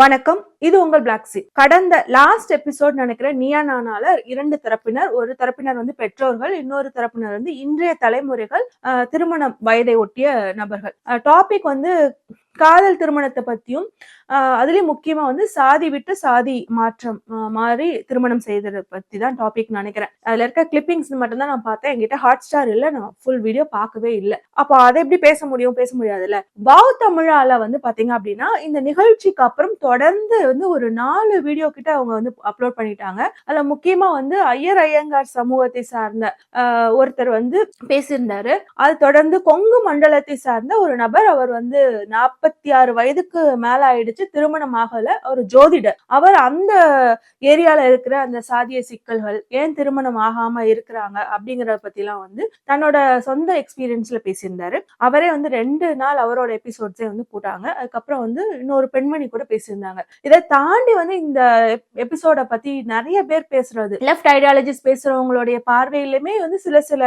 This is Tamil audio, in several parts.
வணக்கம். இது உங்கள் பிளாக் சி கடந்த லாஸ்ட் எபிசோட் நினைக்கிறேன் நியா நானால இரண்டு தரப்பினர். ஒரு தரப்பினர் வந்து பெற்றோர்கள் இன்னொரு தரப்பினர் வந்து இன்றைய தலைமுறைகள் திருமணம் வயதை ஒட்டிய நபர்கள். டாபிக் வந்து காதல் திருமணத்தை பத்தியும் அதுலயும் முக்கியமா வந்து சாதி விட்டு சாதி மாற்றம் மாறி திருமணம் செய்ததை பத்தி தான் டாபிக் நினைக்கிறேன். அதுல இருக்க கிளிப்பிங்ஸ் மட்டும் தான் நான் பார்த்தேன். என்கிட்ட ஹாட் ஸ்டார் இல்ல. நான் ஃபுல் வீடியோ பார்க்கவே இல்லை. அப்போ அதை எப்படி பேச முடியும்? பேச முடியாதுல்ல. வாவ் தமிழால வந்து பாத்தீங்க அப்படின்னா இந்த நிகழ்ச்சிக்கு அப்புறம் தொடர்ந்து வந்து ஒரு நாலு வீடியோ கிட்ட அவங்க வந்து அப்லோட் பண்ணிட்டாங்க. அதுல முக்கியமா வந்து ஐயர் ஐயங்கார் சமூகத்தை சார்ந்த ஆஹ், ஒருத்தர் வந்து பேசியிருந்தாரு. அது தொடர்ந்து கொங்கு மண்டலத்தை சார்ந்த ஒரு நபர் அவர் வந்து நாற்பத்தி ஆறு வயதுக்கு மேல ஆயிடுச்சு திருமணம் ஆகல ஒரு ஜோதிடர். அவர் அந்த ஏரியால இருக்கிற அந்த சாதிய சிக்கல்கள் ஏன் திருமணம் ஆகாம இருக்கிறாங்க அப்படிங்கறத பத்திலாம் வந்து தன்னோட சொந்த எக்ஸ்பீரியன்ஸ்ல பேசியிருந்தாரு. அவரே வந்து ரெண்டு நாள் அவரோட எபிசோட்ஸே வந்து போட்டாங்க. அதுக்கப்புறம் வந்து இன்னொரு பெண்மணி கூட பேசியிருந்தாங்க. இதை தாண்டி வந்து இந்த எபிசோட பத்தி நிறைய பேர் பேசுறது. லெஃப்ட் ஐடியாலஜிஸ் பேசுறவங்களுடைய பார்வையிலுமே வந்து சில சில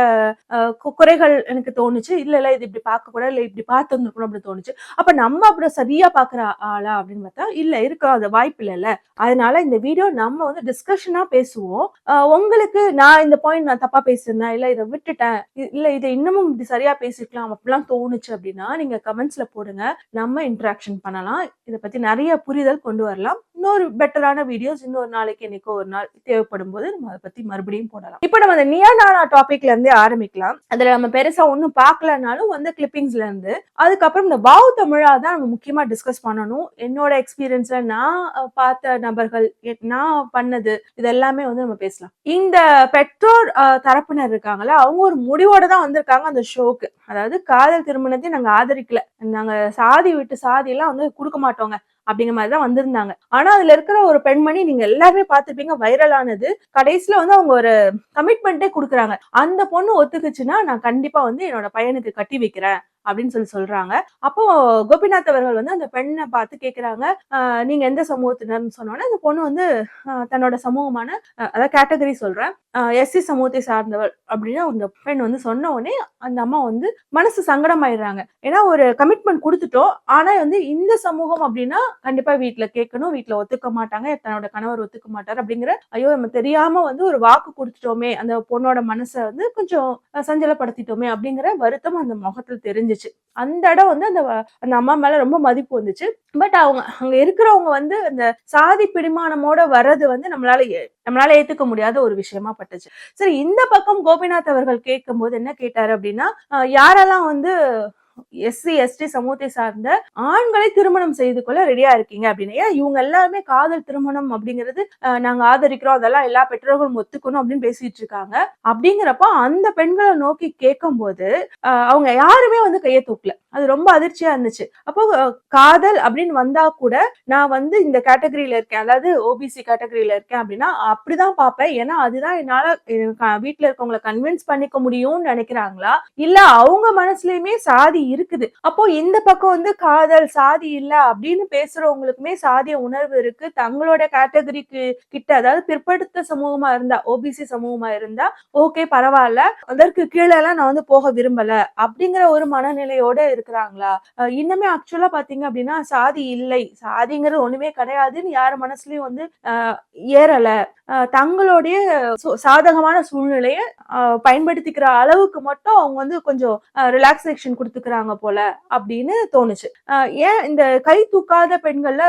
குறைகள் எனக்கு தோணுச்சு. இல்ல இல்ல இது இப்படி பார்க்க கூட இல்ல இப்படி பார்த்துருந்துருக்கணும் அப்படின்னு தோணுச்சு. அப்ப நம்ம அப்படி சரியா பாக்குற ஆளா அப்படின்னு பார்த்தா இல்ல இருக்கா அது வாய்ப்பு இல்லைல்ல அதனால இந்த வீடியோ நம்ம வந்து டிஸ்கஷனா பேசுவோம். உங்களுக்கு நான் இந்த பாயிண்ட் நான் தப்பா பேசியிருந்தேன் இல்ல இதை விட்டுட்டேன் இல்ல இதை இன்னமும் இப்படி சரியா பேசிருக்கலாம் அப்படிலாம் தோணுச்சு அப்படின்னா நீங்க கமெண்ட்ஸ்ல போடுங்க. நம்ம இன்ட்ராக்ஷன் பண்ணலாம். இதை பத்தி நிறைய புரிதல் கொண்டு வரலாம். இன்னொரு பெட்டரான வீடியோஸ் இன்னொரு நாளைக்கு என்னைக்கோ ஒரு நாள் தேவைப்படும் போது நம்ம அதை பத்தி மறுபடியும் போடலாம். இப்போ நம்ம அந்த நியா நானா டாபிக்ல இருந்தே ஆரம்பிக்கலாம். அதுல நம்ம பெருசா ஒன்றும் பார்க்கலனாலும் வந்து கிளிப்பிங்ஸ்ல இருந்து அதுக்கப்புறம் இந்த வாவ் தமிழா தான் நம்ம முக்கியமாக டிஸ்கஸ் பண்ணணும். என்னோட எக்ஸ்பீரியன்ஸில் நான் பார்த்த நபர்கள் நான் பண்ணது இது எல்லாமே வந்து நம்ம பேசலாம். இந்த பெற்றோர் தரப்பினர் இருக்காங்கல்ல அவங்க ஒரு முடிவோட தான் வந்திருக்காங்க அந்த ஷோக்கு அதாவது காதல் திருமணத்தை நாங்கள் ஆதரிக்கல. நாங்கள் சாதி விட்டு சாதியெல்லாம் வந்து கொடுக்க மாட்டோங்க அப்படிங்கிற மாதிரி தான் வந்திருந்தாங்க. ஆனா அதுல இருக்கிற ஒரு பெண்மணி நீங்க எல்லாருமே பார்த்துருப்பீங்க வைரலானது கடைசியில வந்து அவங்க ஒரு கமிட்மெண்ட்டே கொடுக்குறாங்க. அந்த பொண்ணு ஒத்துக்குச்சுன்னா நான் கண்டிப்பா வந்து என்னோட பையனுக்கு கட்டி வைக்கிறேன். அப்படின்னு சொல்லி சொல்றாங்க. அப்போ கோபிநாத் அவர்கள் வந்து அந்த பெண்ணை பார்த்து கேட்குறாங்க நீங்க எந்த சமூகத்தினர்னு சொன்னோன்னே அந்த பொண்ணு வந்து தன்னோட சமூகமான அதாவது கேட்டகரி சொல்றேன் எஸ்சி சமூகத்தை சார்ந்தவள். அப்படின்னு அந்த பெண் வந்து சொன்ன உடனே அந்த அம்மா வந்து மனசு சங்கடமாயிடுறாங்க. ஏன்னா ஒரு கமிட்மெண்ட் கொடுத்துட்டோம் ஆனா வந்து இந்த சமூகம் அப்படின்னா கண்டிப்பா வீட்டுல கேட்கணும் வீட்டுல ஒத்துக்க மாட்டாங்க தன்னோட கணவர் ஒத்துக்க மாட்டார் அப்படிங்கிற ஐயோ நம்ம தெரியாம வந்து ஒரு வாக்கு கொடுத்துட்டோமே அந்த பொண்ணோட மனசை வந்து கொஞ்சம் சஞ்சலப்படுத்திட்டோமே அப்படிங்கிற வருத்தம் அந்த முகத்துல இருந்துச்சு. அந்த இடம் வந்து அந்த அந்த அம்மா மேல ரொம்ப மதிப்பு வந்துச்சு. பட் அவங்க அங்க இருக்கிறவங்க வந்து அந்த சாதி பிடிமானமோட வர்றது வந்து நம்மளால நம்மளால ஏத்துக்க முடியாத ஒரு விஷயமா பட்டுச்சு. சரி இந்த பக்கம் கோபிநாத் அவர்கள் கேட்கும்போது என்ன கேட்டாரு அப்படின்னா யாரெல்லாம் வந்து எஸ்சி எஸ்டி சமூகத்தை சார்ந்த ஆண்களை திருமணம் செய்து கொள்ள ரெடியா இருக்கீங்க அப்படின்னு. ஏன்? இவங்க எல்லாருமே காதல் திருமணம் அப்படிங்கிறது நாங்க ஆதரிக்கிறோம். அதெல்லாம் எல்லா பெற்றோர்களும் ஒத்துக்கணும் அப்படின்னு பேசிட்டு இருக்காங்க. அப்படிங்கிறப்ப அந்த பெண்களை நோக்கி கேட்கும் போது அவங்க யாருமே வந்து கையை தூக்கல. அது ரொம்ப அதிர்ச்சியா இருந்துச்சு. அப்போ காதல் அப்படின்னு வந்தா கூட நான் வந்து இந்த கேட்டகரியில இருக்கேன். அதாவது ஓபிசி கேட்டகரியில இருக்கேன் அப்படின்னா அப்படிதான் பார்ப்பேன். ஏன்னா அதுதான் என்னால வீட்டுல வீட்ல இருக்கவங்களை கன்வின்ஸ் பண்ணிக்க முடியும்னு நினைக்கிறாங்களா? இல்ல அவங்க மனசுலயுமே சாதி இருக்குது. அப்போ இந்த பக்கம் வந்து காதல் சாதி இல்ல அப்படின்னு பேசுறவங்களுக்குமே சாதிய உணர்வு இருக்கு. தங்களோட கேட்டகரிக்கு கிட்ட அதாவது பிற்படுத்த சமூகமா இருந்தா ஓபிசி சமூகமா இருந்தா ஓகே பரவாயில்ல. அதற்கு கீழே எல்லாம் நான் வந்து போக விரும்பல அப்படிங்கிற ஒரு மனநிலையோட இருக்கிறாங்களா? இன்னுமே ஆக்சுவலா பாத்தீங்க அப்படின்னா சாதி இல்லை. சாதிங்கிறது ஒண்ணுமே கிடையாதுன்னு யார் மனசுலயும் வந்து ஏறல. தங்களுடைய சு- சாதகமான சூழ்நிலையை பயன்படுத்திக்கிற அளவுக்கு மட்டும் அவங்க வந்து கொஞ்சம் ரிலாக்ஸேஷன் கொடுத்துக்கிறாங்க. போல அப்படின்னு தோணுச்சு. ஏன் இந்த கை தூக்காத பெண்கள்ல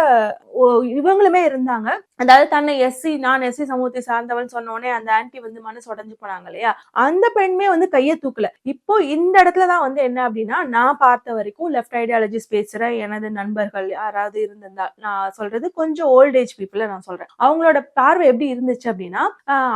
இவங்களுமே இருந்தாங்க. அதாவது தன்னை எஸ்சி நான் எஸ்சி சமூகத்தை சார்ந்தவன் சொன்ன உடனே அந்த ஆன்ட்டி வந்து மனசு உடஞ்சு போனாங்க இல்லையா? அந்த பெண்மே வந்து கையை தூக்கல. இப்போ இந்த இடத்துல தான் வந்து என்ன அப்படின்னா நான் பார்த்த வரைக்கும் லெஃப்ட் ஐடியாலஜிஸ் பேசுற எனது நண்பர்கள் யாராவது இருந்திருந்தா நான் சொல்றது கொஞ்சம் ஓல்ட் ஏஜ் பீப்புள நான் சொல்றேன். அவங்களோட பார்வை எப்படி இருந்துச்சு அப்படின்னா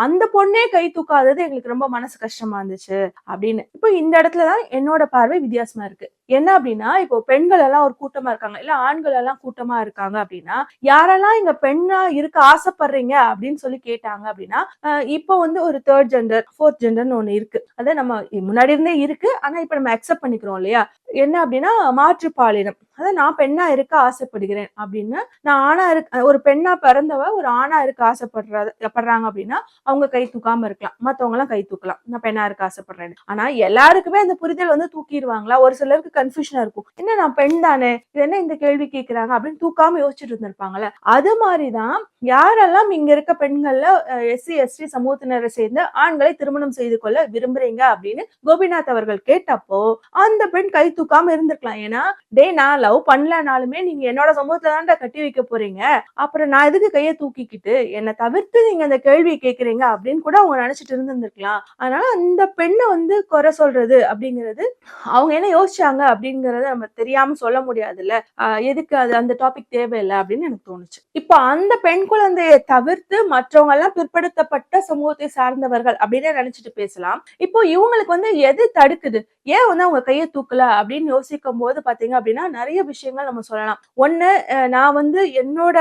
அந்த பொண்ணே கை தூக்காதது எங்களுக்கு ரொம்ப மனசு கஷ்டமா இருந்துச்சு அப்படின்னு. இப்போ இந்த இடத்துல தான் என்னோட பார்வை வித்தியாசமா இருக்கு. என்ன அப்படின்னா இப்போ பெண்கள் எல்லாம் ஒரு கூட்டமா இருக்காங்க. இல்ல ஆண்கள் எல்லாம் கூட்டமா இருக்காங்க அப்படின்னா யாரெல்லாம் இங்க பெண்ணா இருக்க ஆசைப்படுறீங்க அப்படின்னு சொல்லி கேட்டாங்க அப்படின்னா ஆஹ் இப்போ வந்து ஒரு தேர்ட் ஜெண்டர் ஃபோர்த் ஜெண்டர்னு ஒண்ணு இருக்கு. அதை நம்ம முன்னாடி இருந்தே இருக்கு. ஆனா இப்ப நம்ம அக்செப்ட் பண்ணிக்கிறோம் இல்லையா? என்ன அப்படின்னா மாற்றுப்பாலினம். அதாவது நான் பெண்ணா இருக்க ஆசைப்படுகிறேன். அப்படின்னு நான் ஆணா இருக்க ஒரு பெண்ணா பிறந்தவ ஒரு ஆணா இருக்க ஆசைப்படுற படுறாங்க அப்படின்னா அவங்க கை தூக்காம இருக்கலாம். மத்தவங்க எல்லாம் கை தூக்கலாம். நான் பெண்ணா இருக்க ஆசைப்படுறேன் ஆனா எல்லாருக்குமே அந்த புரிதல் வந்து தூக்கிடுவாங்களா? ஒரு சிலருக்கு கன்ஃபியூஷனா இருக்கும். என்ன நான் பெண் தானே? இது என்ன இந்த கேள்வி கேட்கிறாங்க அப்படின்னு தூக்காம யோசிச்சுட்டு இருந்திருப்பாங்கல்ல. அது மாதிரிதான் யாரெல்லாம் இங்க இருக்க பெண்கள்ல எஸ்சி எஸ்டி சமூகத்தினரை சேர்ந்து ஆண்களை திருமணம் செய்து கொள்ள விரும்புறீங்க அப்படின்னு கோபிநாத் அவர்கள் கேட்டப்போ அந்த பெண் கை தூக்காம இருந்திருக்கலாம். ஏன்னா டே நான் லவ் பண்ணலனாலுமே நீங்க என்னோட சமூகத்துல தான்டா கட்டி வைக்க போறீங்க. அப்புறம் நான் எதுக்கு கையை தூக்கிக்கிட்டு என்னை தவிர்த்து நீங்க அந்த கேள்வி கேட்கறீங்க அப்படின்னு கூட அவங்க நினைச்சிட்டு இருந்திருக்கலாம் அதனால அந்த பெண்ணை வந்து குறை சொல்றது அப்படிங்கிறது அவங்க என்ன யோசிச்சாங்க அப்படிங்கறத நம்ம தெரியாம சொல்ல முடியாதுல்ல. ஆஹ் எதுக்கு அது அந்த டாபிக் தேவையில்லை அப்படின்னு எனக்கு தோணுச்சு. இப்போ அந்த பெண் குழந்தையை தவிர்த்து மற்றவங்க எல்லாம் பிற்படுத்தப்பட்ட சமூகத்தை சார்ந்தவர்கள் அப்படின்னு நினைச்சிட்டு பேசலாம். இப்போ இவங்களுக்கு வந்து எது தடுக்குது? ஏன் வந்து அவங்க கையை தூக்கல அப்படின்னு யோசிக்கும் போது பாத்தீங்க அப்படின்னா நிறைய விஷயங்கள் நம்ம சொல்லலாம். ஒண்ணு நான் வந்து என்னோட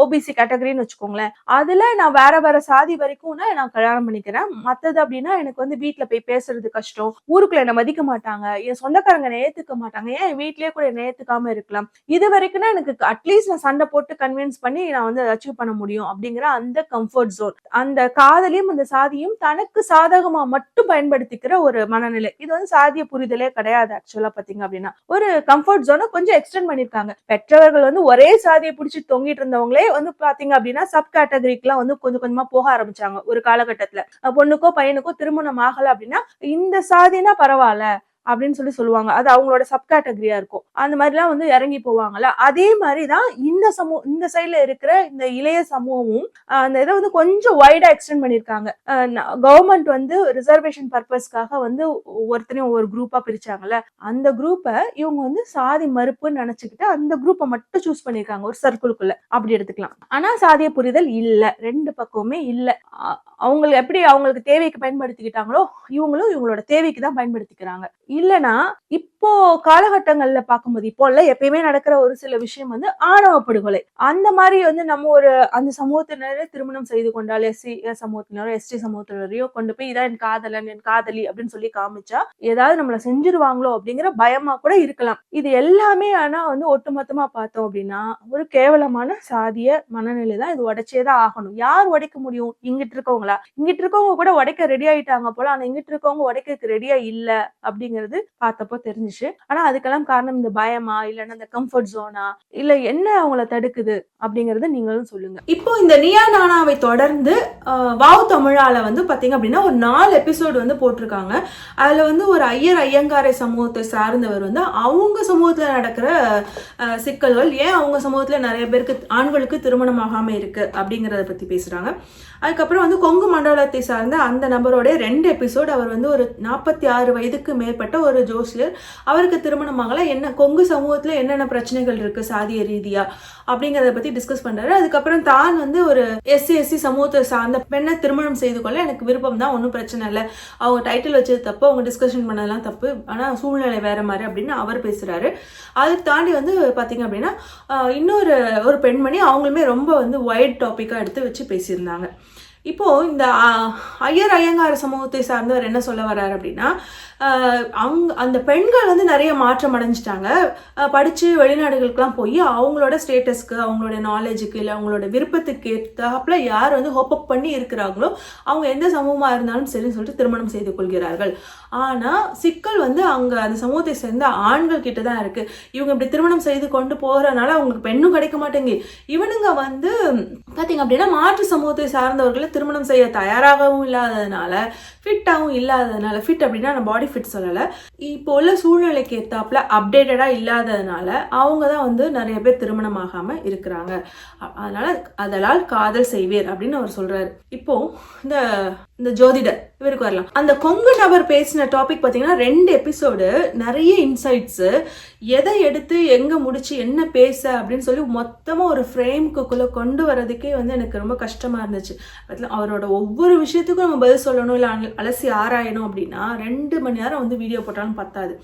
ஓபிசி கேட்டகரின்னு வச்சுக்கோங்களேன். அதுல நான் வேற வேற சாதி வரைக்கும் நான் கல்யாணம் பண்ணிக்கிறேன். மத்தது அப்படின்னா எனக்கு வந்து வீட்டுல போய் பேசுறது கஷ்டம். ஊருக்குள்ள என்ன மதிக்க மாட்டாங்க. என் சொந்தக்காரங்க என்னை ஏத்துக்க மாட்டாங்க. ஏன் என் வீட்லயே கூட என்ன ஏத்துக்காம இருக்கலாம்? இது வரைக்கும் எனக்கு அட்லீஸ்ட் நான் சண்டை போட்டு கன்வின்ஸ் பண்ணி நான் வந்து அச்சீவ் பண்ண முடியும் அப்படிங்கிற அந்த கம்ஃபர்ட் ஜோன் அந்த காதலையும் அந்த சாதியும் தனக்கு சாதகமா மட்டும் பயன்படுத்திக்கிற ஒரு மனநிலை. இது வந்து சாதிய புரிதலே கிடையாது ஆக்சுவலா பாத்தீங்க அப்படின்னா. ஒரு கம்ஃபர்ட் ஜோனை கொஞ்சம் எக்ஸ்டெண்ட் பண்ணிருக்காங்க. பெற்றவர்கள் வந்து ஒரே சாதியை பிடிச்சி தொங்கிட்டு இருந்தவங்களே வந்து பாத்தீங்க அப்படின்னா சப் கேட்டகரிக்குலாம் வந்து கொஞ்சம் கொஞ்சமா போக ஆரம்பிச்சாங்க ஒரு காலகட்டத்துல. பொண்ணுக்கோ பையனுக்கோ திருமணம் ஆகல அப்படின்னா இந்த சாதினா பரவாயில்ல. அப்படின்னு சொல்லி சொல்லுவாங்க. அது அவங்களோட சப் கேட்டகரியா இருக்கும். அந்த மாதிரிலாம் வந்து இறங்கி போவாங்கல்ல அதே மாதிரிதான் இந்த சமூக இந்த சைட்ல இருக்கிற இந்த இளைய சமூகமும் அந்த இதை வந்து கொஞ்சம் வைடா எக்ஸ்டெண்ட் பண்ணிருக்காங்க கவர்மெண்ட் வந்து ரிசர்வேஷன் பர்பஸ்க்காக வந்து ஒவ்வொருத்தரையும் ஒவ்வொரு குரூப்பா பிரிச்சாங்கல்ல? அந்த குரூப்பை இவங்க வந்து சாதி மறுப்புன்னு நினைச்சுக்கிட்டு அந்த குரூப்பை மட்டும் சூஸ் பண்ணியிருக்காங்க. ஒரு சர்க்கிளுக்குள்ள அப்படி எடுத்துக்கலாம். ஆனா சாதிய புரிதல் இல்லை. ரெண்டு பக்கமுமே இல்லை. அவங்களுக்கு எப்படி அவங்களுக்கு தேவைக்கு பயன்படுத்திக்கிட்டாங்களோ இவங்களும் இவங்களோட தேவைக்கு தான் பயன்படுத்திக்கிறாங்க. இல்லனா இப்போ காலகட்டங்கள்ல பார்க்கும்போது இப்போ இல்ல எப்பயுமே நடக்கிற ஒரு சில விஷயம் வந்து ஆணவ படுகொலை. அந்த மாதிரி வந்து நம்ம ஒரு அந்த சமூகத்தினரை திருமணம் செய்து கொண்டால் எஸ்சி சமூகத்தினரோ எஸ்டி சமூகத்தினரையோ கொண்டு போய் இதான் என் காதலன் என் காதலி அப்படின்னு சொல்லி காமிச்சா ஏதாவது நம்மள செஞ்சிருவாங்களோ அப்படிங்கிற பயமா கூட இருக்கலாம். இது எல்லாமே ஆனா வந்து ஒட்டுமொத்தமா பார்த்தோம் அப்படின்னா ஒரு கேவலமான சாதிய மனநிலை தான் இது உடைச்சேதான் ஆகணும். யார் உடைக்க முடியும்? இங்கிட்டு இருக்கவங்களா? இங்கிட்டு இருக்கவங்க கூட உடைக்க ரெடி ஆயிட்டாங்க போல ஆனா இங்கிட்டு இருக்கவங்க உடைக்கிறதுக்கு ரெடியா இல்ல அப்படிங்கிறது பார்த்தப்போ இருந்துச்சு. ஆனா அதுக்கெல்லாம் காரணம் இந்த பயமா இல்லைன்னா இந்த கம்ஃபர்ட் ஜோனா இல்ல என்ன அவங்கள தடுக்குது அப்படிங்கறத நீங்களும் சொல்லுங்க. இப்போ இந்த நியா நானாவை தொடர்ந்து வாவ் தமிழால வந்து பாத்தீங்க அப்படின்னா ஒரு நாலு எபிசோடு வந்து போட்டிருக்காங்க. அதுல வந்து ஒரு ஐயர் ஐயங்காரை சமூகத்தை சார்ந்தவர் வந்து அவங்க சமூகத்துல நடக்கிற சிக்கல்கள் ஏன் அவங்க சமூகத்துல நிறைய பேருக்கு ஆண்களுக்கு திருமணம் ஆகாம இருக்கு அப்படிங்கறத பத்தி பேசுறாங்க. அதுக்கப்புறம் வந்து கொங்கு மண்டலத்தை சார்ந்த அந்த நபருடைய ரெண்டு எபிசோடு அவர் வந்து ஒரு நாற்பத்தி ஆறு வயதுக்கு மேற்பட்ட ஒரு ஜோசியர். அவருக்கு திருமணம் என்ன கொங்கு சமூகத்தில் என்னென்ன பிரச்சனைகள் இருக்குது சாதிய ரீதியாக அப்படிங்கிறத பற்றி டிஸ்கஸ் பண்ணுறாரு அதுக்கப்புறம் தான் வந்து ஒரு எஸ்சி எஸ்சி சமூகத்தை சார்ந்த பெண்ணை திருமணம் செய்து கொள்ள எனக்கு விருப்பம் தான். ஒன்றும் பிரச்சனை இல்லை. அவங்க டைட்டில் வச்சது தப்பு. அவங்க டிஸ்கஷன் பண்ணதெல்லாம் தப்பு. ஆனால் சூழ்நிலை வேறு மாதிரி அப்படின்னு அவர் பேசுகிறாரு அதுக்கு தாண்டி வந்து பார்த்தீங்க அப்படின்னா இன்னொரு ஒரு பெண்மணி அவங்களுமே ரொம்ப வந்து ஒயிட் டாப்பிக்காக எடுத்து வச்சு பேசியிருந்தாங்க. இப்போது இந்த ஐயர் ஐயங்கார சமூகத்தை சார்ந்தவர் என்ன சொல்ல வர்றார் அப்படின்னா அவங்க அந்த பெண்கள் வந்து நிறைய மாற்றம் அடைஞ்சிட்டாங்க. படித்து வெளிநாடுகளுக்கெலாம் வெளிநாடுகளுக்கெல்லாம் போய் அவங்களோட ஸ்டேட்டஸ்க்கு அவங்களோட நாலேஜுக்கு இல்லை அவங்களோட விருப்பத்துக்கு ஏற்றாப்புல யார் வந்து ஹோப் அப் பண்ணி இருக்கிறாங்களோ அவங்க எந்த சமூகமாக இருந்தாலும் சரின்னு சொல்லிட்டு திருமணம் செய்து கொள்கிறார்கள். ஆனால் சிக்கல் வந்து அங்கே அந்த சமூகத்தை சேர்ந்த ஆண்கள் கிட்ட தான் இருக்குது இவங்க இப்படி திருமணம் செய்து கொண்டு போகிறனால அவங்களுக்கு பெண்ணும் கிடைக்க மாட்டேங்குது. இவனுங்க வந்து பார்த்தீங்க அப்படின்னா மாற்று சமூகத்தை சார்ந்தவர்களை திருமணம் செய்ய தயாராகவும் இல்லாததுனால ஃபிட்டாகவும் இல்லாததுனால ஃபிட் அப்படின்னா நம்ம பாடி ஃபிட் சொல்லலை. இப்போ உள்ள சூழ்நிலைக்கு ஏத்தாப்புல அப்டேட்டடா இல்லாததுனால அவங்க தான் வந்து நிறைய பேர் திருமணம் ஆகாம இருக்கிறாங்க அதனால் அதனால காதல் செய்வீர் அப்படின்னு அவர் சொல்றாரு. இப்போ இந்த இந்த ஜோதிடர் இவருக்கு வரலாம். அந்த கொங்கு நபர் பேசின டாபிக் பார்த்தீங்கன்னா ரெண்டு எபிசோடு நிறைய இன்சைட்ஸ் எதை எடுத்து எங்க முடிச்சு என்ன பேச அப்படின்னு சொல்லி மொத்தமாக ஒரு ஃப்ரேம்க்குள்ளே கொண்டு வரதுக்கே வந்து எனக்கு ரொம்ப கஷ்டமா இருந்துச்சு. அவரோட ஒவ்வொரு விஷயத்துக்கும் நம்ம பதில் சொல்லணும் இல்லை அலசி ஆராயணும் அப்படின்னா ரெண்டு மணி நேரம் வந்து வீடியோ போட்டாலும் பத்தாது.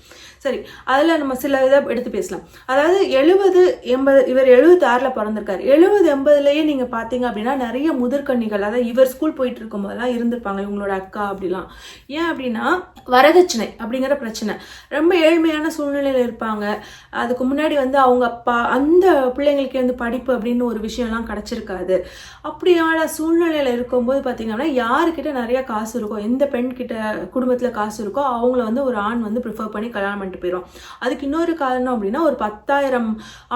சரி அதில் நம்ம சில இதை எடுத்து பேசலாம். அதாவது எழுபது எண்பது இவர் எழுபத்தி ஆறில் பிறந்திருக்காரு. எழுபது எண்பதுலேயே நீங்கள் பார்த்தீங்க அப்படின்னா நிறைய முதிர்கண்ணிகள் அதாவது இவர் ஸ்கூல் போயிட்டு இருக்கும்போதெல்லாம் இருந்திருப்பாங்க இவங்களோட அக்கா அப்படிலாம். ஏன் அப்படின்னா வரதட்சணை அப்படிங்கிற பிரச்சனை. ரொம்ப ஏழ்மையான சூழ்நிலையில் இருப்பாங்க. அதுக்கு முன்னாடி வந்து அவங்க அப்பா அந்த பிள்ளைங்களுக்கு வந்து படிப்பு அப்படின்னு ஒரு விஷயம்லாம் கிடச்சிருக்காது. அப்படியான சூழ்நிலையில் இருக்கும்போது அப்படின்னா யாருக்கிட்ட நிறைய காசு இருக்கோ எந்த பெண் கிட்ட குடும்பத்தில் காசு இருக்கோ அவங்கள வந்து ஒரு ஆண் வந்து ப்ரிஃபர் பண்ணி கல்யாணம் பண்ணிட்டு போயிடும் அதுக்கு இன்னொரு காரணம் அப்படின்னா ஒரு பத்தாயிரம்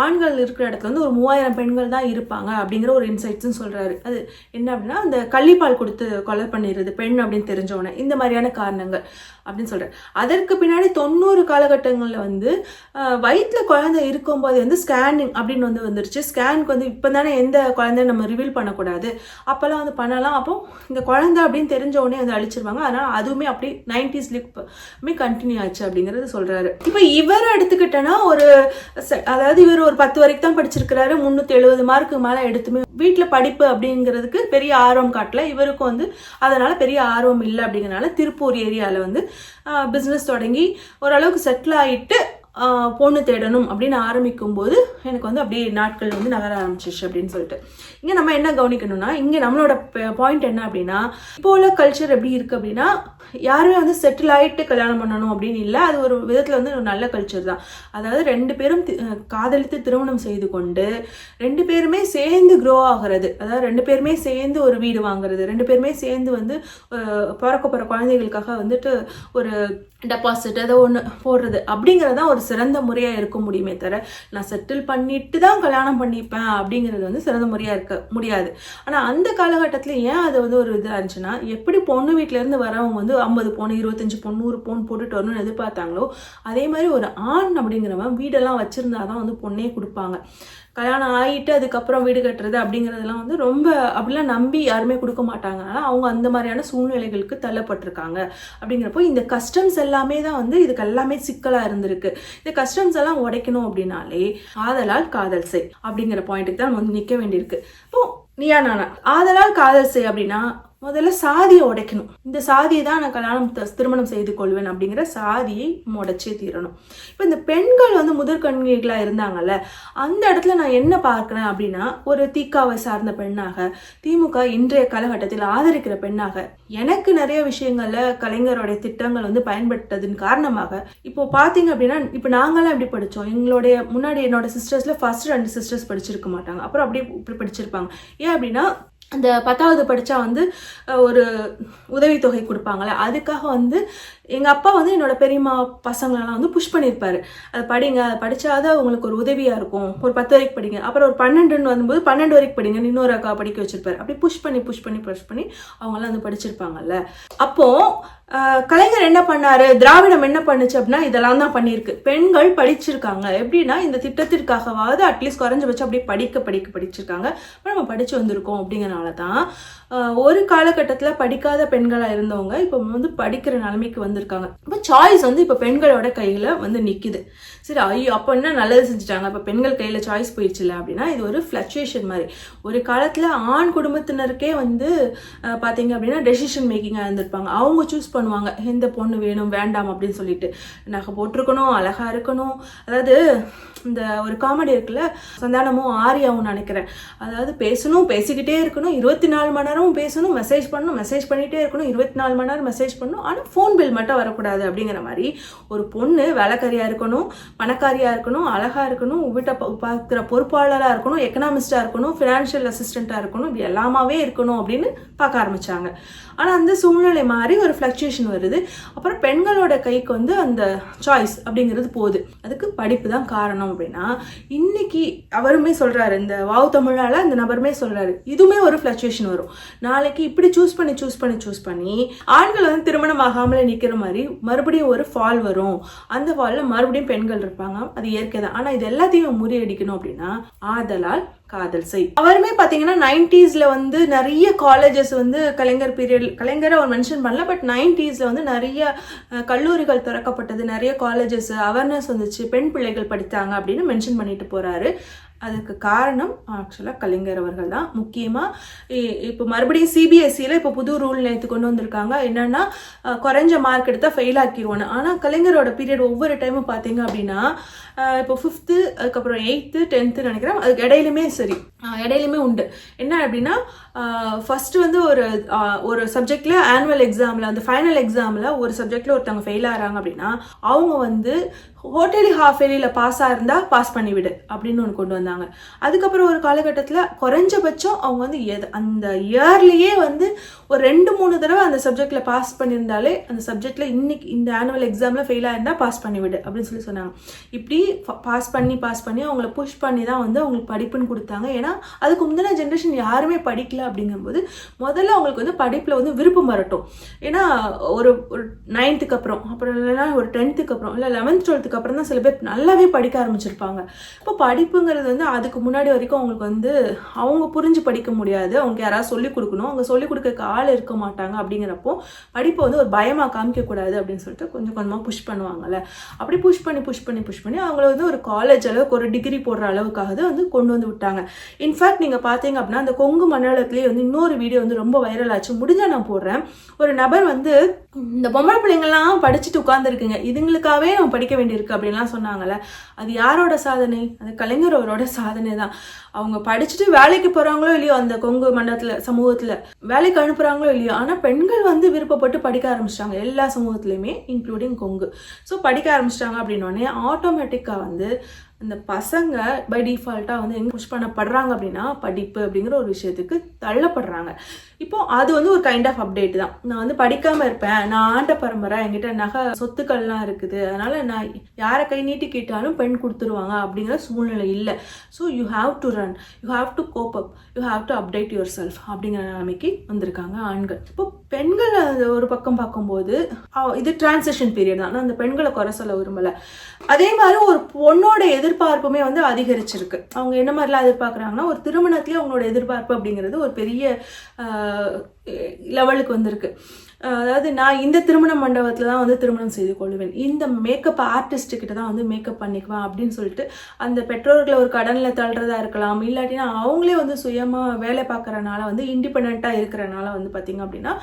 ஆண்கள் இருக்கிற இடத்துல வந்து ஒரு மூவாயிரம் பெண்கள் தான் இருப்பாங்க அப்படிங்கிற ஒரு இன்சைட்ஸ்னு சொல்கிறாரு அது என்ன அப்படின்னா அந்த கள்ளிப்பால் கொடுத்து கொலை பண்ணிடுறது பெண் அப்படின்னு தெரிஞ்சவொடனே இந்த மாதிரியான காரணங்கள் அப்படின்னு சொல்கிறேன் அதற்கு பின்னாடி தொண்ணூறு காலகட்டங்களில் வந்து வயிற்றில் குழந்தை இருக்கும்போது வந்து ஸ்கேனிங் அப்படின்னு வந்து வந்துருச்சு. ஸ்கேனுக்கு வந்து இப்போ தானே எந்த குழந்தையும் நம்ம ரிவீல் பண்ணக்கூடாது. அப்போல்லாம் வந்து பண்ணலாம். அப்போ இந்த குழந்தை அப்படின்னு தெரிஞ்ச உடனே வந்து அழிச்சிருவாங்க. அதனால் அதுவுமே அப்படி நைன்டிஸ்லேயுமே கண்டினியூ ஆச்சு அப்படிங்கிறது சொல்கிறாரு இப்போ இவர் எடுத்துக்கிட்டேன்னா ஒரு ச- அதாவது இவர் ஒரு பத்து வரைக்கும் தான் படிச்சிருக்கிறாரு. முந்நூற்றி எழுபது மார்க்கு மேலே எடுத்துமே வீட்டில் படிப்பு அப்படிங்கிறதுக்கு பெரிய ஆர்வம் காட்டல. இவருக்கும் வந்து அதனால் பெரிய ஆர்வம் இல்லை அப்படிங்கிறனால திருப்பூர் ஏரியாவில் வந்து பிஸ்னஸ் தொடங்கி ஓரளவுக்கு செட்டில் ஆகிட்டு பொண்ணு தேடணும் அப்படின்னு ஆரம்பிக்கும் போது எனக்கு வந்து அப்படியே நாட்கள் வந்து நகர ஆரம்பிச்சிச்சு அப்படின்னு சொல்லிட்டு. இங்கே நம்ம என்ன கவனிக்கணும்னா இங்கே நம்மளோட பாயிண்ட் என்ன அப்படின்னா இப்போ உள்ள கல்ச்சர் எப்படி இருக்குது அப்படின்னா யாருமே வந்து செட்டில் ஆகிட்டு கல்யாணம் பண்ணணும் அப்படின்னு இல்லை. அது ஒரு விதத்தில் வந்து ஒரு நல்ல கல்ச்சர் தான். அதாவது ரெண்டு பேரும் தி- காதலித்து திருமணம் செய்து கொண்டு ரெண்டு பேருமே சேர்ந்து க்ரோ ஆகிறது. அதாவது ரெண்டு பேருமே சேர்ந்து ஒரு வீடு வாங்குறது. ரெண்டு பேருமே சேர்ந்து வந்து பிறக்க போகிற குழந்தைகளுக்காக வந்துட்டு ஒரு டெபாசிட் ஏதோ ஒன்று போடுறது அப்படிங்கிறது தான் ஒரு சிறந்த முறையாக இருக்க முடியுமே தவிர நான் செட்டில் பண்ணிட்டு தான் கல்யாணம் பண்ணிப்பேன் அப்படிங்கிறது வந்து சிறந்த முறையாக இருக்க முடியாது. ஆனால் அந்த காலகட்டத்தில் ஏன் அது வந்து ஒரு இதாக இருந்துச்சுன்னா எப்படி பொண்ணு வீட்டிலேருந்து வரவங்க வந்து ஐம்பது பவுன் இருபத்தஞ்சி பவுன் நூறு பவுன் போட்டுட்டு வரணும்னு எதிர்பார்த்தாங்களோ அதே மாதிரி ஒரு ஆண் அப்படிங்கிறவன் வீடெல்லாம் வச்சுருந்தா தான் வந்து பொண்ணே கொடுப்பாங்க. கல்யாணம் ஆகிட்டு அதுக்கப்புறம் வீடு கட்டுறது அப்படிங்கிறதெல்லாம் வந்து ரொம்ப அப்படிலாம் நம்பி யாருமே கொடுக்க மாட்டாங்க. அவங்க அந்த மாதிரியான சூழ்நிலைகளுக்கு தள்ளப்பட்டிருக்காங்க. அப்படிங்கிறப்போ இந்த கஸ்டம்ஸ் எல்லாமே தான் வந்து இதுக்கு எல்லாமே சிக்கலாக இருந்திருக்கு. இந்த கஸ்டம்ஸ் எல்லாம் உடைக்கணும் அப்படின்னாலே ஆதலால் காதல் செய் அப்படிங்கிற பாயிண்ட்டுக்கு தான் நம்ம வந்து நிற்க வேண்டியிருக்கு. இப்போ நீயா நானா? ஆதலால் காதல் செய் அப்படின்னா முதல்ல சாதியை உடைக்கணும். இந்த சாதியை தான் நான் கல்யாணம் திருமணம் செய்து கொள்வேன் அப்படிங்கிற சாதியை உடைச்சே தீரணும். இப்போ இந்த பெண்கள் வந்து முதற்கண்ணிகளாக இருந்தாங்கல்ல அந்த இடத்துல நான் என்ன பார்க்குறேன் அப்படின்னா ஒரு தீக்காவை சார்ந்த பெண்ணாக திமுக இன்றைய காலகட்டத்தில் ஆதரிக்கிற பெண்ணாக எனக்கு நிறைய விஷயங்களில் கலைஞருடைய திட்டங்கள் வந்து பயன்பட்டதன் காரணமாக இப்போ பார்த்தீங்க அப்படின்னா இப்போ நாங்களாம் எப்படி படித்தோம் எங்களுடைய முன்னாடி என்னோட சிஸ்டர்ஸில் ஃபர்ஸ்ட் ரெண்டு சிஸ்டர்ஸ் படிச்சிருக்க மாட்டாங்க. அப்புறம் அப்படியே இப்படி படிச்சிருப்பாங்க. ஏன் அப்படின்னா அந்த பத்தாவது படித்தா வந்து ஒரு உதவித்தொகை கொடுப்பாங்களே அதுக்காக வந்து எங்கள் அப்பா வந்து என்னோடய பெரியம்மா பசங்களெல்லாம் வந்து புஷ் பண்ணியிருப்பாரு. அதை படிங்க அதை படிச்சாதான் உங்களுக்கு ஒரு உதவியாக இருக்கும். ஒரு பத்து வரைக்கும் படிங்க. அப்புறம் ஒரு பன்னெண்டுன்னு வரும்போது பன்னெண்டு வரைக்கும் படிங்க. இன்னொரு அக்கா படிக்க வச்சிருப்பாரு. அப்படி புஷ் பண்ணி புஷ் பண்ணி புஷ் பண்ணி அவங்களாம் வந்து படிச்சிருப்பாங்கல்ல. அப்போது கலைஞர் என்ன பண்ணாரு? திராவிடம் என்ன பண்ணுச்சு அப்படின்னா இதெல்லாம் தான் பண்ணியிருக்கு. பெண்கள் படிச்சிருக்காங்க. எப்படின்னா இந்த திட்டத்திற்காகவாவது அட்லீஸ்ட் குறைஞ்சபட்சம் அப்படியே படிக்க படிக்க படிச்சிருக்காங்க. இப்போ நம்ம படிச்சு வந்திருக்கோம் அப்படிங்கறனால தான் ஒரு காலகட்டத்தில் படிக்காத பெண்களாக இருந்தவங்க இப்போ வந்து படிக்கிற நிலைமைக்கு வந்திருக்காங்க. இப்போ சாய்ஸ் வந்து இப்போ பெண்களோட கையில் வந்து நிற்கிது சரி ஐயோ அப்போ என்ன நல்லது செஞ்சுட்டாங்க? இப்போ பெண்கள் கையில் சாய்ஸ் போயிடுச்சுல அப்படின்னா இது ஒரு ஃப்ளக்சுவேஷன் மாதிரி. ஒரு காலத்தில் ஆண் குடும்பத்தினருக்கே வந்து பார்த்தீங்க அப்படின்னா டெசிஷன் மேக்கிங்காக இருந்திருப்பாங்க. அவங்க சூஸ் பண்ணுவாங்க. எந்த பொண்ணு வேணும் வேண்டாம் அப்படின்னு சொல்லிட்டு. நகை போட்டிருக்கணும் அழகாக இருக்கணும். அதாவது இந்த ஒரு காமெடி இருக்குல்ல சந்தானமும் ஆரியாவும் நினைக்கிறேன். அதாவது பேசணும் பேசிக்கிட்டே இருக்கணும். இருபத்தி நாலு மணி நேரம் நேரமும் பேசணும் மெசேஜ் பண்ணணும் மெசேஜ் பண்ணிகிட்டே இருக்கணும் இருபத்தி நாலு மணி நேரம் மெசேஜ் பண்ணணும். ஆனால் ஃபோன் பில் மட்டும் வரக்கூடாது அப்படிங்கிற மாதிரி ஒரு பொண்ணு வேலைக்காரியாக இருக்கணும் பணக்காரியாக இருக்கணும் அழகாக இருக்கணும் வீட்டை பா- பார்க்குற பொறுப்பாளராக இருக்கணும் எக்கனாமிஸ்டாக இருக்கணும் ஃபினான்ஷியல் அசிஸ்டண்ட்டாக இருக்கணும் இப்படி எல்லாமாவே இருக்கணும் அப்படின்னு பார்க்க ஆரம்பிச்சாங்க. ஆனால் அந்த சூழ்நிலை மாதிரி ஒரு ஃப்ளக்சுவேஷன் வருது. அப்புறம் பெண்களோட கைக்கு வந்து அந்த சாய்ஸ் அப்படிங்கிறது போகுது. அதுக்கு படிப்பு தான் காரணம் அப்படின்னா இன்னைக்கு அவருமே சொல்கிறாரு இந்த வாவ் தமிழால் அந்த நபருமே சொல்கிறாரு இதுவுமே ஒரு ஃப்ளக்சுவேஷன் வரும். நாளைக்கு இப்படி சூஸ் பண்ணி சூஸ் பண்ணி சூஸ் பண்ணி ஆண்கள் வந்து திருமணம் ஆகாமலே நிற்கிற மாதிரி மறுபடியும் ஒரு ஃபால் வரும். அந்த ஃபாலில் மறுபடியும் பெண்கள் இருப்பாங்க. அது இயற்கை தான். ஆனால் இது எல்லாத்தையும் முறியடிக்கணும் அப்படின்னா ஆதலால் காதல் செய். அவருமே பார்த்தீங்கன்னா நைன்டிஸில் வந்து நிறைய காலேஜஸ் வந்து கலைஞர் பீரியட் கலைஞரை அவர் மென்ஷன் பண்ணல பட் நைன்டிஸில் வந்து நிறைய கல்லூரிகள் திறக்கப்பட்டது. நிறைய காலேஜஸ் அவேர்னஸ் வந்துச்சு. பெண் பிள்ளைகள் படித்தாங்க அப்படின்னு மென்ஷன் பண்ணிட்டு போகிறாரு அதுக்கு காரணம் ஆக்சுவலாக கலைஞர் அவர்கள் தான். முக்கியமாக இப்போ மறுபடியும் சிபிஎஸ்சியில் இப்போ புது ரூல் நேற்று கொண்டு வந்திருக்காங்க. என்னென்னா குறைஞ்ச மார்க் எடுத்தால் ஃபெயில் ஆக்கிடுவோன்னு ஆனால் கலைஞரோட பீரியட் ஒவ்வொரு டைமும் பார்த்தீங்க அப்படின்னா இப்போ ஃபிஃப்த்து அதுக்கப்புறம் எயித்து டென்த்து நினைக்கிறேன். அதுக்கு இடையிலுமே சரி. இடையிலுமே உண்டு. என்ன அப்படின்னா ஃபஸ்ட்டு வந்து ஒரு ஒரு சப்ஜெக்டில் ஆனுவல் எக்ஸாமில் அந்த ஃபைனல் எக்ஸாமில் ஒரு சப்ஜெக்டில் ஒருத்தவங்க ஃபெயில் ஆகிறாங்க அப்படின்னா அவங்க வந்து ஹோட்டலி ஹாஃப் ஏலியில் பாஸ் ஆயிருந்தா பாஸ் பண்ணிவிடு அப்படின்னு ஒன்று கொண்டு வந்தாங்க. அதுக்கப்புறம் ஒரு காலகட்டத்தில் குறைஞ்சபட்சம் அவங்க வந்து எது அந்த இயர்லேயே வந்து ஒரு ரெண்டு மூணு தடவை அந்த சப்ஜெக்டில் பாஸ் பண்ணியிருந்தாலே அந்த சப்ஜெக்டில் இன்னைக்கு இந்த ஆனுவல் எக்ஸாமில் ஃபெயில் ஆயிருந்தால் பாஸ் பண்ணிவிடு அப்படின்னு சொல்லி சொன்னாங்க. இப்படி பாஸ் பண்ணி பாஸ் பண்ணி அவங்கள புஷ் பண்ணி தான் வந்து அவங்களுக்கு படிப்புன்னு கொடுத்தாங்க. ஏன்னா அதுக்கு முந்தின ஜென்ரேஷன் யாருமே படிக்கல அப்படிங்கும்போது முதல்ல அவங்களுக்கு வந்து படிப்பில் வந்து விருப்பம் வரட்டும். ஏன்னா ஒரு ஒரு நைன்த்துக்கு அப்புறம் அப்புறம் இல்லைன்னா ஒரு டென்த்துக்கு அப்புறம் இல்லை லெவன்த் டுவெல்த்துக்கு அப்புறம் தான் சில பேர் நல்லாவே படிக்க ஆரம்பிச்சிருப்பாங்க. இப்போ படிப்புங்கிறது வந்து அதுக்கு முன்னாடி வரைக்கும் அவங்களுக்கு வந்து அவங்க புரிஞ்சு படிக்க முடியாது. அவங்க யாராவது சொல்லிக் கொடுக்கணும். அவங்க சொல்லிக் கொடுக்க ஆள் இருக்க மாட்டாங்க அப்படிங்கிறப்போ படிப்பை வந்து ஒரு பயமாக காமிக்கக்கூடாது அப்படின்னு சொல்லிட்டு கொஞ்சம் கொஞ்சமாக புஷ் பண்ணுவாங்கல்ல. அப்படி புஷ் பண்ணி புஷ் பண்ணி புஷ் பண்ணி அவங்கள வந்து ஒரு காலேஜ் அளவுக்கு ஒரு டிகிரி போடுற அளவுக்காக வந்து கொண்டு வந்து விட்டாங்க. இன்ஃபேக்ட் நீங்கள் பார்த்தீங்க அப்படின்னா அந்த கொங்கு மண்டலத்துலேயே வந்து இன்னொரு வீடியோ வந்து ரொம்ப வைரல் ஆச்சு. முடிஞ்சால் நான் போடுறேன். ஒரு நபர் வந்து இந்த பொம்பளை பிள்ளைங்கள்லாம் படிச்சுட்டு உட்காந்துருக்குங்க இதுங்களுக்காகவே நம்ம படிக்க வேண்டியிருக்கு அப்படின்லாம் சொன்னாங்கல்ல. அது யாரோட சாதனை? அது கலைஞர் அவரோட சாதனை தான். அவங்க படிச்சுட்டு வேலைக்கு போகிறாங்களோ இல்லையோ அந்த கொங்கு மண்டலத்தில் சமூகத்தில் வேலைக்கு அனுப்புகிறாங்களோ இல்லையோ ஆனால் பெண்கள் வந்து விருப்பப்பட்டு படிக்க ஆரம்பிச்சிட்டாங்க. எல்லா சமூகத்துலேயுமே இன்க்ளூடிங் கொங்கு. ஸோ படிக்க ஆரம்பிச்சிட்டாங்க அப்படின்னோடனே ஆட்டோமேட்டிக்காக வந்து இந்த பசங்க பை டிஃபால்ட்டாக வந்து எங்கே புஷ் பண்ணப்படுறாங்க அப்படின்னா படிப்பு அப்படிங்கிற ஒரு விஷயத்துக்கு தள்ளப்படுறாங்க. இப்போ அது வந்து ஒரு கைண்ட் ஆஃப் அப்டேட் தான். நான் வந்து படிக்காமல் இருப்பேன். நான் ஆண்ட பரம்பரை. என்கிட்ட நகை சொத்துக்கள்லாம் இருக்குது. அதனால நான் யாரை கை நீட்டி கேட்டாலும் பெண் கொடுத்துருவாங்க அப்படிங்கிற சூழ்நிலை இல்லை. So you have to run you have to cope up you have to update yourself அப்படிங்கிற நிலைமைக்கு வந்திருக்காங்க ஆண்கள். இப்போ பெண்கள் அது ஒரு பக்கம் பார்க்கும்போது இது டிரான்சிஷன் பீரியட் தான். நான் அந்த பெண்களை குறை சொல்ல விரும்பலை. அதே மாதிரி ஒரு பொண்ணோட எதிர்பார்ப்புமே வந்து அதிகரிச்சிருக்கு. அவங்க என்ன மாதிரிலாம் எதிர்பார்க்குறாங்கன்னா ஒரு திருமணத்திலே அவங்களோட எதிர்பார்ப்பு அப்படிங்கிறது ஒரு பெரிய லெவலுக்கு வந்திருக்கு. அதாவது நான் இந்த திருமண மண்டபத்தில் தான் வந்து திருமணம் செய்து கொள்வேன். இந்த மேக்கப் ஆர்டிஸ்ட்டுக்கிட்ட தான் வந்து மேக்கப் பண்ணிக்குவேன் அப்படின்னு சொல்லிட்டு அந்த பெற்றோர்களை ஒரு கடனில் தள்ளுறதா இருக்கலாம் இல்லாட்டினா அவங்களே வந்து சுயமாக வேலை பார்க்குறனால வந்து இண்டிபெண்ட்டாக இருக்கிறனால வந்து பார்த்திங்க அப்படின்னா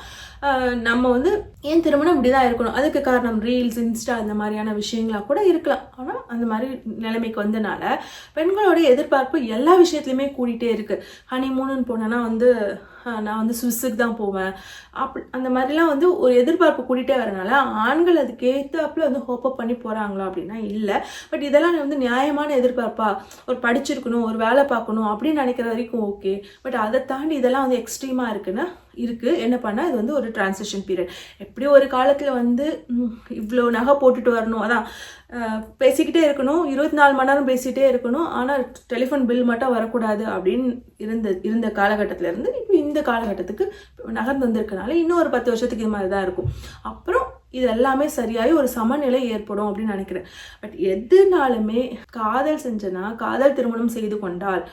நம்ம வந்து ஏன் திருமணம் இப்படி தான் இருக்கணும்? அதுக்கு காரணம் ரீல்ஸ் இன்ஸ்டா இந்த மாதிரியான விஷயங்களா கூட இருக்கலாம். ஆனால் அந்த மாதிரி நிலைமைக்கு வந்தனால பெண்களோட எதிர்பார்ப்பு எல்லா விஷயத்துலையுமே கூடிட்டே இருக்கு. ஹனிமூனுன்னு போனேன்னா வந்து நான் வந்து சுவிஸுக்கு தான் போவேன். அப் அந்த மாதிரிலாம் வந்து ஒரு எதிர்பார்ப்பு கூட்டிகிட்டே வரனால ஆண்கள் அதுக்கு ஏற்றாப்புல வந்து ஹோப்பப் பண்ணி போகிறாங்களா அப்படின்னா இல்லை. பட் இதெல்லாம் வந்து நியாயமான எதிர்பார்ப்பா? ஒரு படிச்சிருக்கணும் ஒரு வேலை பார்க்கணும் அப்படின்னு நினைக்கிற வரைக்கும் ஓகே பட் அதை தாண்டி இதெல்லாம் வந்து எக்ஸ்ட்ரீமாக இருக்குன்னா இருக்குது என்ன பண்ணால் இது வந்து ஒரு டிரான்சிஷன் பீரியட் எப்படி ஒரு காலத்தில் வந்து இவ்வளோ நகை போட்டுட்டு வரணும். அதான் பேசிக்கிட்டே இருக்கணும். இருபத்தி நாலு மணி நேரம் பேசிகிட்டே இருக்கணும். ஆனால் டெலிஃபோன் பில் மட்டும் வரக்கூடாது அப்படின்னு இருந்த இருந்த காலகட்டத்திலேருந்து இப்போ இந்த காலகட்டத்துக்கு நகர்ந்து வந்திருக்கனால இன்னும் ஒரு பத்து வருஷத்துக்கு இது மாதிரி தான் இருக்கும். அப்புறம் இது எல்லாமே சரியாகி ஒரு சமநிலை ஏற்படும் அப்படின்னு நினைக்கிறேன். பட் எதுனாலுமே காதல் செஞ்சனா காதல் திருமணம் செய்து கொண்டால்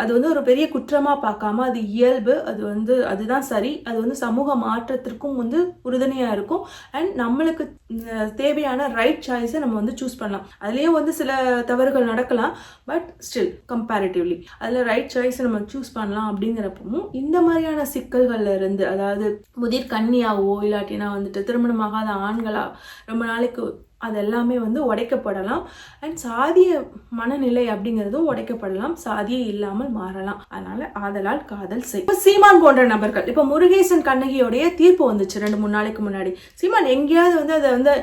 அது வந்து ஒரு பெரிய குற்றமாக பார்க்காம அது இயல்பு அது வந்து அதுதான் சரி. அது வந்து சமூக மாற்றத்திற்கும் வந்து உறுதுணையாக இருக்கும். அண்ட் நம்மளுக்கு தேவையான ரைட் சாய்ஸை நம்ம வந்து சூஸ் பண்ணலாம். அதுலேயும் வந்து சில தவறுகள் நடக்கலாம். பட் ஸ்டில் கம்பேரிட்டிவ்லி அதில் ரைட் சாய்ஸை நம்ம சூஸ் பண்ணலாம் அப்படிங்கிறப்பவும் இந்த மாதிரியான சிக்கல்கள்ல இருந்து அதாவது முதிர் கன்னியாவோ இல்லாட்டினா வந்துட்டு திருமணமாகாத ஆண்களாக ரொம்ப நாளைக்கு அதெல்லாமே வந்து உடைக்கப்படலாம். அண்ட் சாதிய மனநிலை அப்படிங்கிறதும் உடைக்கப்படலாம். சாதியே இல்லாமல் மாறலாம். அதனால ஆதலால் காதல் செய். இப்போ சீமான் போன்ற நபர்கள் இப்போ முருகேசன் கண்ணகியோடைய தீர்ப்பு வந்துச்சு ரெண்டு மூணு நாளைக்கு முன்னாடி. சீமான் எங்கேயாவது வந்து அதை வந்து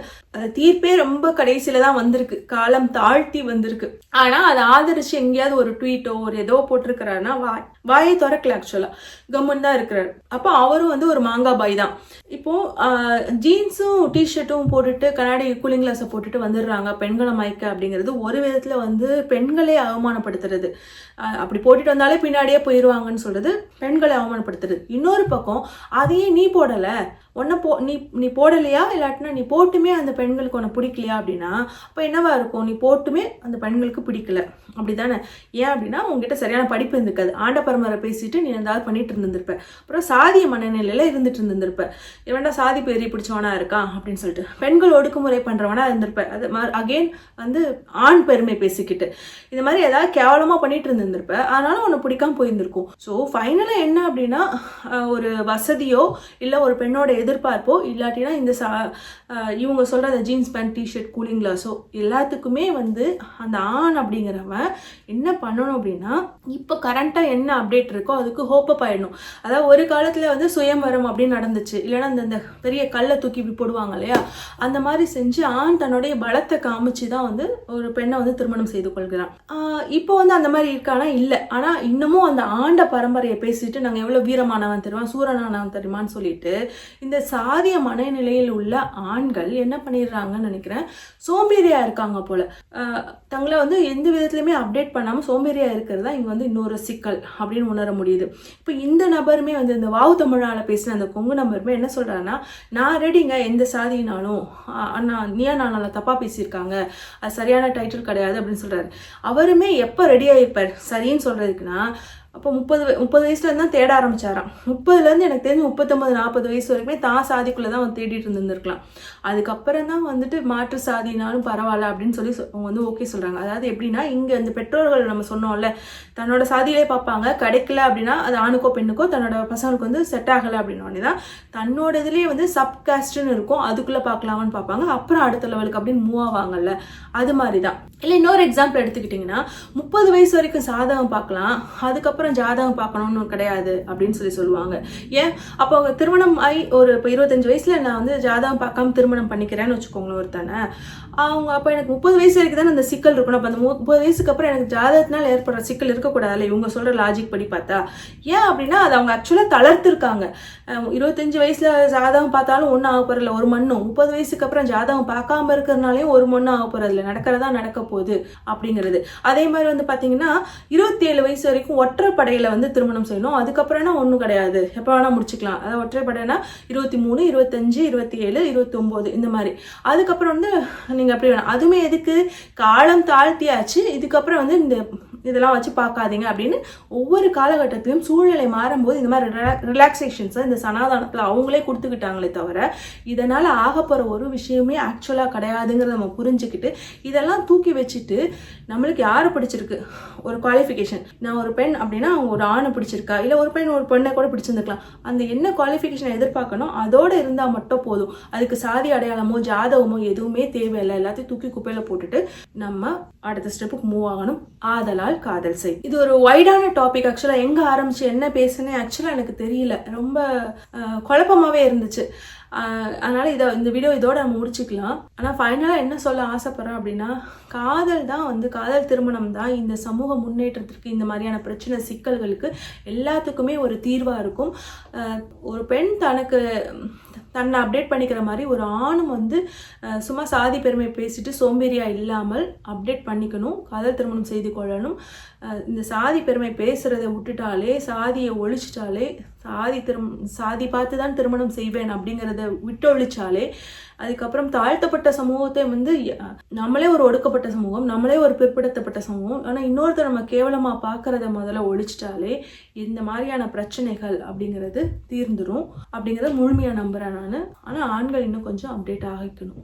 தீர்ப்பே ரொம்ப கடைசியில தான் வந்திருக்கு. காலம் தாழ்த்தி வந்திருக்கு. ஆனா அதை ஆதரிச்சு எங்கேயாவது ஒரு ட்வீட்டோ ஒரு ஏதோ போட்டிருக்கிறாருன்னா வாயை திறக்கல ஆக்சுவலா கம்மன் தான் இருக்கிறார். அப்போ அவரும் வந்து ஒரு மாங்காய் பாய் தான். இப்போ ஜீன்ஸும் டிஷர்ட்டும் போட்டுட்டு கண்ணாடி கூலிங் கிளாஸை போட்டுட்டு வந்துடுறாங்க. பெண்களை மயக்க அப்படிங்கிறது ஒரு விதத்துல வந்து பெண்களே அவமானப்படுத்துறது. அப்படி போட்டுட்டு வந்தாலே பின்னாடியே போயிடுவாங்கன்னு சொல்றது பெண்களை அவமானப்படுத்துறது. இன்னொரு பக்கம் அதையே நீ போடலை. உன்னை போ நீ நீ போடலையா? இல்லாட்டினா நீ போட்டுமே அந்த பெண்களுக்கு உன்னை பிடிக்கலையா அப்படின்னா அப்போ என்னவா இருக்கும்? நீ போட்டுமே அந்த பெண்களுக்கு பிடிக்கல. அப்படிதானே? ஏன் அப்படின்னா உங்ககிட்ட சரியான படிப்பு இருந்திருக்காது. ஆண்டப்பரமரை பேசிட்டு நீ ஏதாவது பண்ணிட்டு இருந்திருப்ப அப்புறம் சாதிய மனநிலையில இருந்துட்டு இருந்திருப்ப இவன்டா சாதி பெரிய பிடிச்சவனா இருக்கான் அப்படின்னு சொல்லிட்டு. பெண்கள் ஒடுக்குமுறை பண்றவனா இருந்திருப்ப. அது அகைன் வந்து ஆண் பெருமை பேசிக்கிட்டு. இந்த மாதிரி ஏதாவது கேவலமா பண்ணிட்டு இருந்திருப்ப அதனால உன்னை பிடிக்காம போயிருந்திருக்கும். ஸோ ஃபைனலா என்ன அப்படின்னா ஒரு வசதியோ இல்லை ஒரு பெண்ணோட எதிர்பார்ப்போ இல்லாட்டினா இந்த சா இவங்க சொல்கிற அந்த jeans pant T shirt cooling கிளாஸோ எல்லாத்துக்குமே வந்து அந்த ஆண் அப்படிங்கிறவன் என்ன பண்ணணும் அப்படின்னா இப்போ கரண்ட்டாக என்ன அப்டேட் இருக்கோ அதுக்கு ஹோப்பப் ஆயிடணும் அதாவது ஒரு காலத்தில் வந்து சுயம்பரம் அப்படின்னு நடந்துச்சு. இல்லைன்னா அந்த பெரிய கல்லை தூக்கி இப்படி போடுவாங்க இல்லையா? அந்த மாதிரி செஞ்சு ஆண் தன்னுடைய பலத்தை காமிச்சு தான் வந்து ஒரு பெண்ணை வந்து திருமணம் செய்து கொள்கிறான். இப்போ வந்து அந்த மாதிரி இருக்கானா? இல்லை. ஆனால் இன்னமும் அந்த ஆண்ட பரம்பரையை பேசிட்டு நாங்கள் எவ்வளோ வீரமானவன் தெரியுமா? சூரனானவன் தெரியுமான்னு சொல்லிட்டு இந்த இந்த சாதிய மனநிலையில் உள்ள ஆண்கள் என்ன பண்ணிடுறாங்கன்னு நினைக்கிறேன். சோம்பேறியா இருக்காங்க போல. தங்களை வந்து எந்த விதத்துலையுமே அப்டேட் பண்ணாமல் சோம்பேறியா இருக்கிறது தான் இங்கே வந்து இன்னொரு சிக்கல் அப்படின்னு உணர முடியுது. இப்போ இந்த நபருமே வந்து இந்த வாவு தமிழால பேசின அந்த கொங்கு நபருமே என்ன சொல்றாருன்னா நான் ரெடிங்க எந்த சாதினாலும் ஆஹ் அண்ணா நீயா நானால தப்பா பேசியிருக்காங்க. அது சரியான டைட்டில் கிடையாது அப்படின்னு சொல்றாரு. அவருமே எப்போ ரெடியாக இருப்பார் சரின்னு சொல்றதுக்குன்னா அப்போ முப்பது முப்பது வயசுல இருந்து தான் தேட ஆரம்பிச்சாராம். முப்பதுலேருந்து எனக்கு தெரிஞ்சு முப்பத்தொம்பது நாற்பது வயசு வரைக்குமே தான் சாதிக்குள்ளே தான் அவன் தேடிட்டு இருந்திருக்கலாம் அதுக்கப்புறம் தான் வந்துட்டு மாற்று சாதினாலும் பரவாயில்ல அப்படின்னு சொல்லி அவங்க வந்து ஓகே சொல்கிறாங்க அதாவது எப்படின்னா இங்கே அந்த பெற்றோர்கள் நம்ம சொன்னோம்ல தன்னோட சாதியிலே பார்ப்பாங்க கிடைக்கல அப்படின்னா அது ஆணுக்கோ பெண்ணுக்கோ தன்னோட பசங்களுக்கு வந்து செட் ஆகலை அப்படின்னோடனே தான் தன்னோட இதுலேயே வந்து சப்காஸ்ட்னு இருக்கும் அதுக்குள்ளே பார்க்கலாமான்னு பார்ப்பாங்க. அப்புறம் அடுத்த லெவலுக்கு அப்படின்னு மூவ் ஆவாங்கல்ல அது மாதிரி தான் இல்லை இன்னொரு எக்ஸாம்பிள் எடுத்துக்கிட்டிங்கன்னா முப்பது வயசு வரைக்கும் சாதகம் பார்க்கலாம் அதுக்கப்புறம் ஜாதகம் பார்க்கணும்னு கிடையாது அப்படின்னு சொல்லி சொல்லுவாங்க. ஏன்? அப்போ அவங்க திருமணம் ஆகி ஒரு இப்போ இருபத்தஞ்சு வயசில் நான் வந்து ஜாதகம் பார்க்காம திருமணம் பண்ணிக்கிறேன்னு வச்சுக்கோங்களேன் ஒருத்தானே. அவங்க அப்போ எனக்கு முப்பது வயசு வரைக்கும் தான் அந்த சிக்கல் இருக்கணும். அப்போ அந்த முப்பது வயசுக்கு அப்புறம் எனக்கு ஜாதகத்தினால் ஏற்படுற சிக்கல் இருக்கக்கூடாதுல்ல? இவங்க சொல்கிற லாஜிக் படி பார்த்தா. ஏன் அப்படின்னா அது அவங்க ஆக்சுவலாக தளர்த்திருக்காங்க. இருபத்தஞ்சு வயசுல ஜாதகம் பார்த்தாலும் ஒன்றும் ஆக போகிறதில்ல ஒரு மண்ணும் முப்பது வயசுக்கு அப்புறம் ஜாதகம் பார்க்காம இருக்கிறதுனாலையும் ஒரு மண்ணும் ஆக போகிறதில்ல நடக்கிறதா நடக்க போகுது அப்படிங்கிறது. அதே மாதிரி வந்து பார்த்தீங்கன்னா இருபத்தி ஏழு வயசு வரைக்கும் ஒற்றைப்படையில் வந்து திருமணம் செய்யணும். அதுக்கப்புறம்னா ஒன்றும் கிடையாது. எப்போ வேணால் முடிச்சுக்கலாம். அதாவது ஒற்றைப்படைனா இருபத்தி மூணு இருபத்தஞ்சு இருபத்தி ஏழு இருபத்தி இந்த மாதிரி. அதுக்கப்புறம் வந்து நீங்கள் அப்படி வேணாம். அதுவுமே எதுக்கு? காலம் தாழ்த்தியாச்சு. இதுக்கப்புறம் வந்து இந்த இதெல்லாம் வச்சு பார்க்காதீங்க அப்படின்னு ஒவ்வொரு காலகட்டத்திலும் சூழ்நிலை மாறும்போது இந்த மாதிரி ரிலாக்ஸேஷன்ஸை இந்த சனாதனத்தில் அவங்களே கொடுத்துக்கிட்டாங்களே தவிர இதனால் ஆக போகிற ஒரு விஷயமே ஆக்சுவலாக கிடையாதுங்கிறத நம்ம புரிஞ்சுக்கிட்டு இதெல்லாம் தூக்கி வச்சுட்டு நம்மளுக்கு யாரை பிடிச்சிருக்கு? ஒரு குவாலிஃபிகேஷன் நான் ஒரு பெண் அப்படின்னா அவங்க ஒரு ஆணை பிடிச்சிருக்கா? இல்லை ஒரு பெண் ஒரு பெண்ணை கூட பிடிச்சிருந்துக்கலாம் அந்த என்ன குவாலிஃபிகேஷனை எதிர்பார்க்கணும் அதோடு இருந்தால் மட்டும் போதும். அதுக்கு சாதி அடையாளமோ ஜாதகமோ எதுவுமே தேவையில்லை. எல்லாத்தையும் தூக்கி குப்பையில் போட்டுட்டு நம்ம அடுத்த ஸ்டெப்புக்கு மூவ் ஆகணும். ஆதலால் காதல் செய். இது ஒரு வைடான டாபிக் ஆக்சுவலாக எங்கே ஆரம்பிச்சு என்ன பேசுனே ஆக்சுவலாக எனக்கு தெரியல. ரொம்ப குழப்பமாகவே குழப்பமாவே இருந்துச்சு. அதனால் இதை இந்த வீடியோ இதோட நம்ம முடிச்சுக்கலாம். ஆனால் ஃபைனலாக என்ன சொல்ல ஆசைப்பட்றேன் அப்படின்னா காதல் தான் வந்து காதல் திருமணம் தான் இந்த சமூக முன்னேற்றத்திற்கு இந்த மாதிரியான பிரச்சனை சிக்கல்களுக்கு எல்லாத்துக்குமே ஒரு தீர்வாக இருக்கும். ஒரு பெண் தனக்கு தன்னை அப்டேட் பண்ணிக்கிற மாதிரி ஒரு ஆணும் வந்து சும்மா சாதி பெருமை பேசிட்டு சோம்பேறியா இல்லாமல் அப்டேட் பண்ணிக்கணும் காதல் திருமணம் செய்து கொள்ளணும். இந்த சாதி பெருமை பேசுறதை விட்டுட்டாலே சாதியை ஒழிச்சிட்டாலே சாதி திரும் சாதி பார்த்து தான் திருமணம் செய்வேன் அப்படிங்கிறத விட்டொழிச்சாலே அதுக்கப்புறம் தாழ்த்தப்பட்ட சமூகத்தை வந்து நம்மளே ஒரு ஒடுக்கப்பட்ட சமூகம் நம்மளே ஒரு பிற்படுத்தப்பட்ட சமூகம். ஆனால் இன்னொருத்தர் நம்ம கேவலமாக பார்க்குறத முதல்ல ஒழிச்சிட்டாலே இந்த மாதிரியான பிரச்சனைகள் அப்படிங்கிறது தீர்ந்துடும் அப்படிங்கிறத முழுமையாக நம்புகிறேன் நான். ஆனால் ஆண்கள் இன்னும் கொஞ்சம் அப்டேட் ஆகிக்கணும்.